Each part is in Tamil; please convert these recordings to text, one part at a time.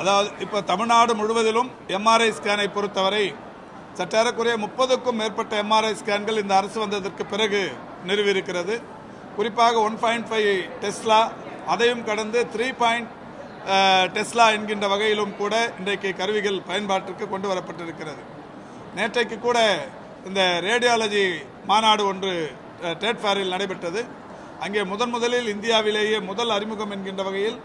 அதாவது இப்போ தமிழ்நாடு முழுவதிலும் எம்ஆர்ஐ ஸ்கேனை பொறுத்தவரை சற்றேறக்குறைய முப்பதுக்கும் மேற்பட்ட எம்ஆர்ஐ ஸ்கேன்கள் இந்த அரசு வந்ததற்கு பிறகு நிறுவியிருக்கிறது. குறிப்பாக ஒன் பாயிண்ட் ஃபைவ் டெஸ்லா அதையும் கடந்து த்ரீ பாயிண்ட் டெஸ்லா என்கின்ற வகையிலும் கூட இன்றைக்கு கருவிகள் பயன்பாட்டிற்கு கொண்டு வரப்பட்டிருக்கிறது. நேற்றைக்கு கூட இந்த ரேடியாலஜி மாநாடு ஒன்று டேட் ஃபேரில் நடைபெற்றது. அங்கே முதன் முதலில் இந்தியாவிலேயே முதல் அறிமுகம் என்கின்ற வகையில்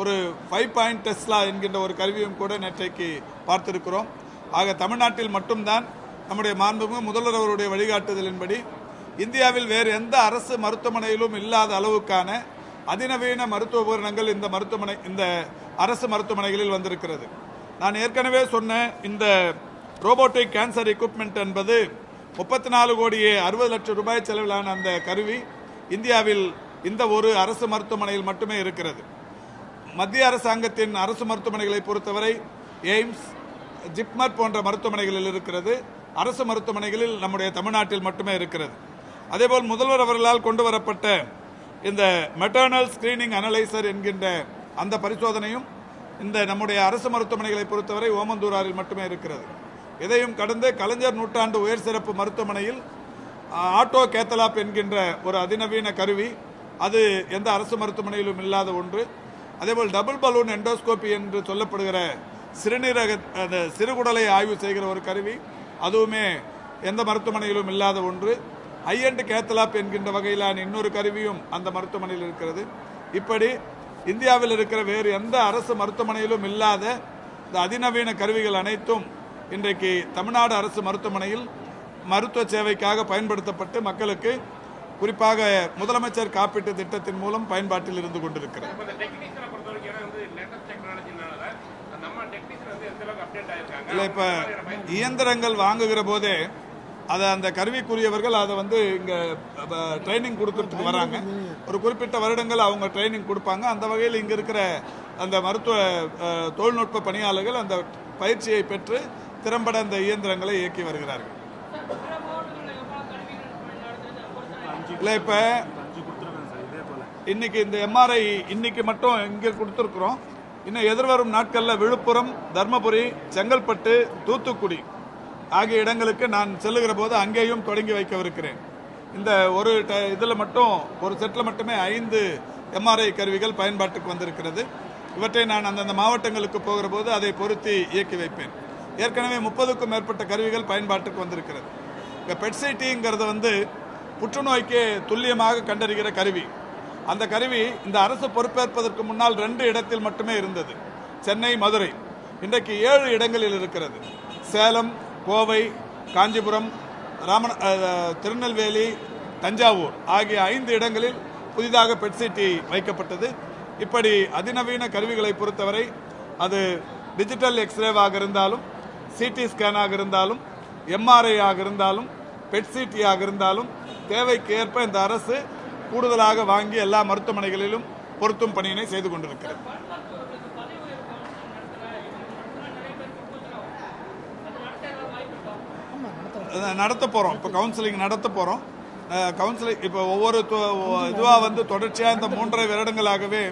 ஒரு ஃபைவ் பாயிண்ட் டெஸ்லா என்கின்ற ஒரு கருவியும் கூட நேற்றைக்கு பார்த்திருக்கிறோம். ஆக தமிழ்நாட்டில் மட்டும்தான் நம்முடைய மாண்புமிகு முதல்வர் அவருடைய வழிகாட்டுதலின்படி இந்தியாவில் வேறு எந்த அரசு மருத்துவமனையிலும் இல்லாத அளவுக்கான அதிநவீன மருத்துவ உபகரணங்கள் இந்த மருத்துவமனை இந்த அரசு மருத்துவமனைகளில் வந்திருக்கிறது. நான் ஏற்கனவே சொன்ன இந்த ரோபோட்டிக் கேன்சர் எக்யூப்மெண்ட் என்பது முப்பத்தி நாலு கோடியே அறுபது லட்சம் ரூபாய் செலவிலான அந்த கருவி இந்தியாவில் இந்த ஒரு அரசு மருத்துவமனையில் மட்டுமே இருக்கிறது. மத்திய அரசாங்கத்தின் அரசு மருத்துவமனைகளை பொறுத்தவரை எய்ம்ஸ் ஜிப்மர் போன்ற மருத்துவமனைகளில் இருக்கிறது. அரசு மருத்துவமனைகளில் நம்முடைய தமிழ்நாட்டில் மட்டுமே இருக்கிறது. அதேபோல் முதல்வர் அவர்களால் கொண்டு வரப்பட்ட இந்த மெட்டர்னல் ஸ்கிரீனிங் அனலைசர் என்கின்ற அந்த பரிசோதனையும் இந்த நம்முடைய அரசு மருத்துவமனைகளை பொறுத்தவரை ஓமந்தூராரில் மட்டுமே இருக்கிறது. இதையும் கடந்து கலைஞர் நூற்றாண்டு உயர் சிறப்பு மருத்துவமனையில் ஆட்டோ கேத்தலாப் என்கின்ற ஒரு அதிநவீன கருவி அது எந்த அரசு மருத்துவமனையிலும் இல்லாத ஒன்று. அதேபோல் டபுள் பலூன் எண்டோஸ்கோபி என்று சொல்லப்படுகிற சிறுநீரக அந்த சிறுகுடலை ஆய்வு செய்கிற ஒரு கருவி. அதுவுமே எந்த மருத்துவமனையிலும் இல்லாத ஒன்று. ஐஎன்ட் கேத்தலாப் என்கின்ற வகையிலான இன்னொரு கருவியும் அந்த மருத்துவமனையில் இருக்கிறது. இப்படி இந்தியாவில் இருக்கிற வேறு எந்த அரசு மருத்துவமனையிலும் இல்லாத இந்த அதிநவீன கருவிகள் அனைத்தும் இன்றைக்கு தமிழ்நாடு அரசு மருத்துவமனையில் மருத்துவ சேவைக்காக பயன்படுத்தப்பட்டு மக்களுக்கு குறிப்பாக முதலமைச்சர் காப்பீட்டு திட்டத்தின் மூலம் பயன்பாட்டில் இருந்து கொண்டிருக்கிறது இல்லை இப்போ இயந்திரங்கள் வாங்குகிற போதே அதை அந்த கருவிக்குரியவர்கள் அதை வந்து இங்கே ட்ரைனிங் கொடுக்கறதுக்கு வராங்க. ஒரு குறிப்பிட்ட வருடங்கள் அவங்க ட்ரைனிங் கொடுப்பாங்க. அந்த வகையில் இங்கே இருக்கிற அந்த மருத்துவ தொழில்நுட்ப பணியாளர்கள் அந்த பயிற்சியை பெற்று திறம்பட அந்த இயந்திரங்களை இயக்கி வருகிறார்கள். இல்லை இப்போ இன்னைக்கு இந்த எம்ஆர்ஐ இன்னைக்கு மட்டும் இங்கே கொடுத்துருக்குறோம். இன்னும் எதிர்வரும் நாட்களில் விழுப்புரம் தர்மபுரி செங்கல்பட்டு தூத்துக்குடி ஆகிய இடங்களுக்கு நான் செல்லுகிற போது அங்கேயும் தொடங்கி வைக்கவிருக்கிறேன். இந்த ஒரு இதில் மட்டும் ஒரு செட்டில் மட்டுமே ஐந்து எம்ஆர்ஐ கருவிகள் பயன்பாட்டுக்கு வந்திருக்கிறது. இவற்றை நான் அந்தந்த மாவட்டங்களுக்கு போகிற போது அதை பொருத்தி இயக்கி வைப்பேன். ஏற்கனவே முப்பதுக்கும் மேற்பட்ட கருவிகள் பயன்பாட்டுக்கு வந்திருக்கிறது. இந்த பெட்சிட்டிங்கிறது வந்து புற்றுநோய்க்கு துல்லியமாக கண்டறிகிற கருவி. அந்த கருவி இந்த அரசு பொறுப்பேற்பதற்கு முன்னால் ரெண்டு இடத்தில் மட்டுமே இருந்தது. சென்னை மதுரை. இன்றைக்கு ஏழு இடங்களில் இருக்கிறது. சேலம் கோவை காஞ்சிபுரம் ராமன் திருநெல்வேலி தஞ்சாவூர் ஆகிய ஐந்து இடங்களில் புதிதாக பெட்சிட்டி வைக்கப்பட்டது. இப்படி அதிநவீன கருவிகளை பொறுத்தவரை அது டிஜிட்டல் எக்ஸ்ரேவாக இருந்தாலும் சிடி ஸ்கேனாக இருந்தாலும் எம்ஆர்ஐ ஆக இருந்தாலும் பெட்சிடியாக இருந்தாலும் தேவைக்கு ஏற்ப இந்த அரசு கூடுதலாக வாங்கி எல்லா மருத்துவமனைகளிலும் பொருத்தும் பணியினை செய்து கொண்டிருக்கிறது. அதான் நடத்த போகிறோம் இப்போ கவுன்சிலிங் நடத்த போகிறோம் கவுன்சிலிங் இப்போ ஒவ்வொரு இதுவாக வந்து தொடர்ச்சியாக இந்த மூன்றரை வருடங்களாகவே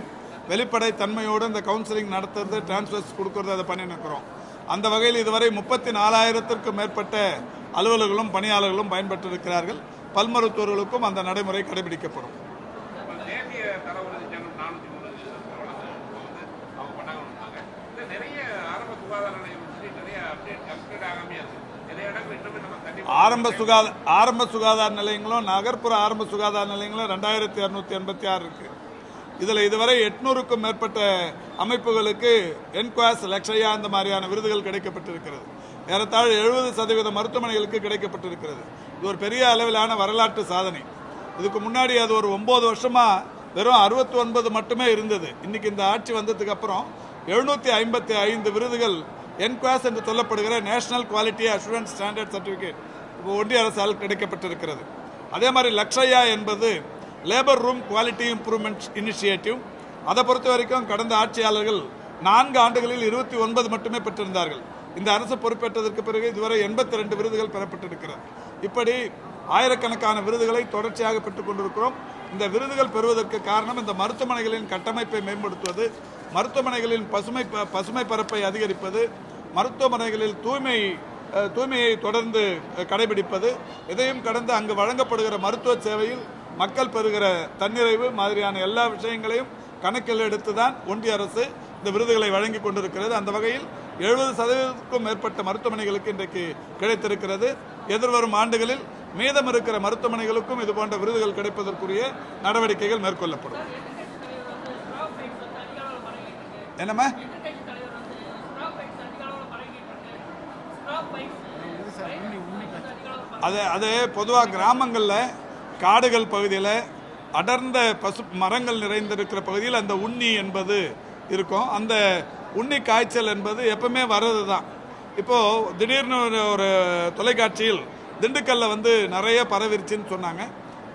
வெளிப்படை தன்மையோடு இந்த கவுன்சிலிங் நடத்துறது டிரான்ஸ்ஃபர்ஸ் கொடுக்கறது அதை பண்ணி நிற்கிறோம் அந்த வகையில் இதுவரை முப்பத்தி நாலாயிரத்திற்கும் மேற்பட்ட அலுவலர்களும் பணியாளர்களும் பயன்பெற்றிருக்கிறார்கள். பல் மருத்துவர்களுக்கும் அந்த நடைமுறை கடைபிடிக்கப்படும். ஆரம்ப சுகாதார ஆரம்ப சுகாதார நிலையங்களும் நகர்ப்புற ஆரம்ப சுகாதார நிலையங்களும் ரெண்டாயிரத்தி இரநூத்தி எண்பத்தி ஆறு இருக்கு. இதில் இதுவரை எட்நூறுக்கும் மேற்பட்ட அமைப்புகளுக்கு என்கொயர்ஸ் லக்ஷயா இந்த மாதிரியான விருதுகள் கிடைக்கப்பட்டிருக்கிறது. ஏறத்தாழ் எழுபது சதவீத மருத்துவமனைகளுக்கு கிடைக்கப்பட்டிருக்கிறது. இது ஒரு பெரிய அளவிலான வரலாற்று சாதனை. இதுக்கு முன்னாடி அது ஒரு ஒம்பது வருஷமாக வெறும் அறுபத்தி ஒன்பது மட்டுமே இருந்தது. இன்னைக்கு இந்த ஆட்சி வந்ததுக்கு அப்புறம் எழுநூற்றி ஐம்பத்தி ஐந்து விருதுகள் என்குவாஸ் என்று சொல்லப்படுகிற national quality assurance standard certificate ஒன்றிய அரசால் கிடைக்கப்பட்டிருக்கிறது. அதே மாதிரி லக்ஷயா என்பது labour room quality improvement initiative அதை பொறுத்த வரைக்கும் கடந்த ஆட்சியாளர்கள் நான்கு ஆண்டுகளில் இருபத்தி ஒன்பது மட்டுமே பெற்றிருந்தார்கள். இந்த அரசு பொறுப்பேற்றதற்கு பிறகு இதுவரை எண்பத்தி ரெண்டு விருதுகள் பெறப்பட்டிருக்கிறது. இப்படி ஆயிரக்கணக்கான விருதுகளை தொடர்ச்சியாக பெற்றுக் கொண்டிருக்கிறோம். இந்த விருதுகள் பெறுவதற்கு காரணம் இந்த மருத்துவமனைகளின் கட்டமைப்பை மேம்படுத்துவது மருத்துவமனைகளின் பசுமை ப- பசுமை பரப்பை அதிகரிப்பது மருத்துவமனைகளில் தூய்மை தூய்மையை தொடர்ந்து கடைபிடிப்பது இதையும் கடந்து அங்கு வழங்கப்படுகிற மருத்துவ சேவையில் மக்கள் பெறுகிற தன்னிறைவு மாதிரியான எல்லா விஷயங்களையும் கணக்கில் எடுத்துதான் ஒன்றிய அரசு இந்த விருதுகளை வழங்கி கொண்டிருக்கிறது. அந்த வகையில் எழுபது சதவீதத்துக்கும் மேற்பட்ட மருத்துவமனைகளுக்கு இன்றைக்கு கிடைத்திருக்கிறது. எதிர்வரும் ஆண்டுகளில் மீதம் இருக்கிற மருத்துவமனைகளுக்கும் இது போன்ற விருதுகள் கிடைப்பதற்குரிய நடவடிக்கைகள் மேற்கொள்ளப்படும். என்னம்மா? அது அது பொதுவாக கிராமங்களில் காடுகள் பகுதியில் அடர்ந்த பசு மரங்கள் நிறைந்திருக்கிற பகுதியில் அந்த உண்ணி என்பது இருக்கும். அந்த உண்ணி காய்ச்சல் என்பது எப்பவுமே வர்றது தான் இப்போது திடீர்னு ஒரு ஒரு தொலைக்காட்சியில் திண்டுக்கல்ல வந்து நிறைய பரவிருச்சுன்னு சொன்னாங்க.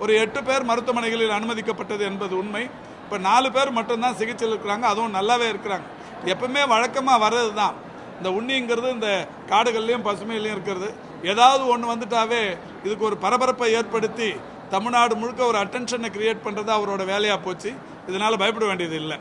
ஒரு எட்டு பேர் மருத்துவமனைகளில் அனுமதிக்கப்பட்டது என்பது உண்மை. இப்போ நாலு பேர் மட்டும்தான் சிகிச்சையில் இருக்கிறாங்க அதுவும் நல்லாவே இருக்கிறாங்க. எப்பவுமே வழக்கமாக வர்றது தான் இந்த உண்ணிங்கிறது இந்த காடுகள்லையும் பசுமையிலையும் இருக்கிறது. ஏதாவது ஒன்று வந்துட்டாவே இதுக்கு ஒரு பரபரப்பை ஏற்படுத்தி தமிழ்நாடு முழுக்க ஒரு அட்டென்ஷனை கிரியேட் பண்ணுறது அவரோட வேலையாக போச்சு. இதனால் பயப்பட வேண்டியது இல்லை.